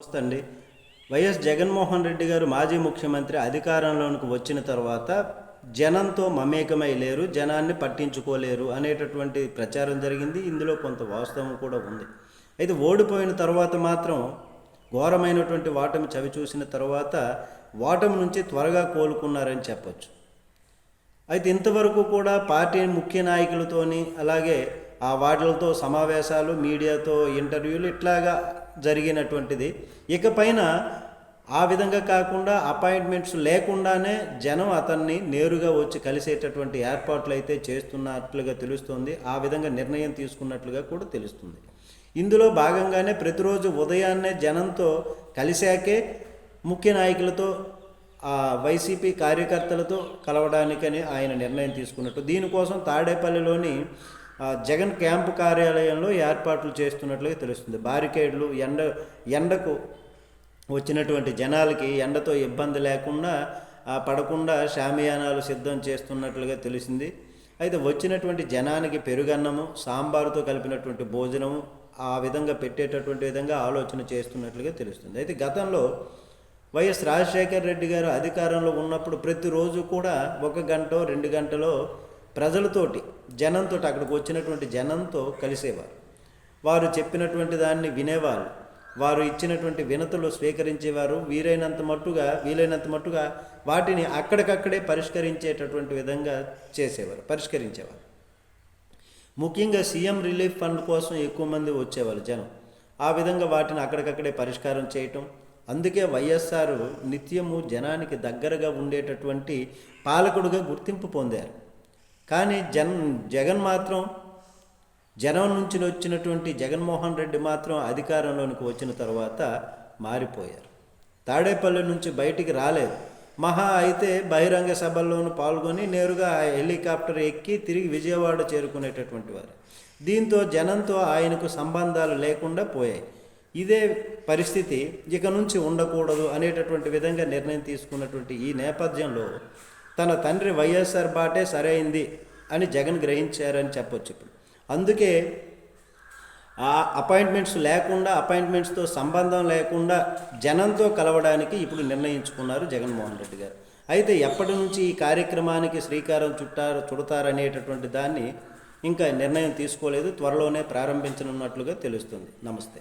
నమస్తే అండి వైఎస్ జగన్మోహన్ రెడ్డి గారు మాజీ ముఖ్యమంత్రి అధికారంలోనికి వచ్చిన తర్వాత జనంతో మమేకమై లేరు జనాన్ని పట్టించుకోలేరు అనేటటువంటి ప్రచారం జరిగింది. ఇందులో కొంత వాస్తవం కూడా ఉంది. అయితే ఓడిపోయిన తర్వాత మాత్రం ఘోరమైనటువంటి వాటమి చవి చూసిన తర్వాత వాటం నుంచి త్వరగా కోలుకున్నారని చెప్పొచ్చు. అయితే ఇంతవరకు కూడా పార్టీ ముఖ్య నాయకులతోని అలాగే ఆ వాటిలతో సమావేశాలు మీడియాతో ఇంటర్వ్యూలు ఇట్లాగా జరిగినటువంటిది. ఇకపైన ఆ విధంగా కాకుండా అపాయింట్మెంట్స్ లేకుండానే జనం అతన్ని నేరుగా వచ్చి కలిసేటటువంటి ఏర్పాట్లు అయితే చేస్తున్నట్లుగా తెలుస్తుంది. ఆ విధంగా నిర్ణయం తీసుకున్నట్లుగా కూడా తెలుస్తుంది. ఇందులో భాగంగానే ప్రతిరోజు ఉదయాన్నే జనంతో కలిశాకే ముఖ్య నాయకులతో ఆ వైసీపీ కార్యకర్తలతో కలవడానికని ఆయన నిర్ణయం తీసుకున్నట్టు. దీనికోసం తాడేపల్లిలోని జగన్ క్యాంపు కార్యాలయంలో ఏర్పాట్లు చేస్తున్నట్లుగా తెలుస్తుంది. బారికేడ్లు ఎండ ఎండకు వచ్చినటువంటి జనాలకి ఎండతో ఇబ్బంది లేకుండా పడకుండా షామియానాలు సిద్ధం చేస్తున్నట్లుగా తెలిసింది. అయితే వచ్చినటువంటి జనానికి పెరుగన్నము సాంబారుతో కలిపినటువంటి భోజనము ఆ విధంగా పెట్టేటటువంటి విధంగా ఆలోచన చేస్తున్నట్లుగా తెలుస్తుంది. అయితే గతంలో వైఎస్ రాజశేఖర్ రెడ్డి గారు అధికారంలో ఉన్నప్పుడు ప్రతిరోజు కూడా ఒక గంట రెండు గంటలో ప్రజలతోటి జనంతో అక్కడికి వచ్చినటువంటి జనంతో కలిసేవారు. వారు చెప్పినటువంటి దాన్ని వినేవారు. వారు ఇచ్చినటువంటి వినతులు స్వీకరించేవారు. వీలైనంత మట్టుగా వీలైనంత మట్టుగా వాటిని అక్కడికక్కడే పరిష్కరించేటటువంటి విధంగా చేసేవారు పరిష్కరించేవారు. ముఖ్యంగా సీఎం రిలీఫ్ ఫండ్ కోసం ఎక్కువ మంది వచ్చేవాళ్ళు జనం. ఆ విధంగా వాటిని అక్కడికక్కడే పరిష్కారం చేయటం అందుకే వైఎస్ఆర్ నిత్యము జనానికి దగ్గరగా ఉండేటటువంటి పాలకుడుగా గుర్తింపు పొందారు. కానీ జన్ జగన్ మాత్రం జనం నుంచి వచ్చినటువంటి జగన్మోహన్ రెడ్డి మాత్రం అధికారంలోనికి వచ్చిన తర్వాత మారిపోయారు. తాడేపల్లి నుంచి బయటికి రాలేదు. మహా అయితే బహిరంగ సభల్లోనూ పాల్గొని నేరుగా ఆ హెలికాప్టర్ ఎక్కి తిరిగి విజయవాడ చేరుకునేటటువంటి వారు. దీంతో జనంతో ఆయనకు సంబంధాలు లేకుండా పోయాయి. ఇదే పరిస్థితి ఇక నుంచి ఉండకూడదు అనేటటువంటి విధంగా నిర్ణయం తీసుకున్నటువంటి ఈ నేపథ్యంలో తన తండ్రి వైఎస్ఆర్ బాటే సరైంది అని జగన్ గ్రహించారని చెప్పొచ్చు ఇప్పుడు. అందుకే ఆ అపాయింట్మెంట్స్ లేకుండా అపాయింట్మెంట్స్తో సంబంధం లేకుండా జనంతో కలవడానికి ఇప్పుడు నిర్ణయించుకున్నారు జగన్మోహన్ రెడ్డి గారు. అయితే ఎప్పటి నుంచి ఈ కార్యక్రమానికి శ్రీకారం చుట్టారు చుడతారనేటటువంటి దాన్ని ఇంకా నిర్ణయం తీసుకోలేదు త్వరలోనే ప్రారంభించనున్నట్లుగా తెలుస్తుంది. నమస్తే.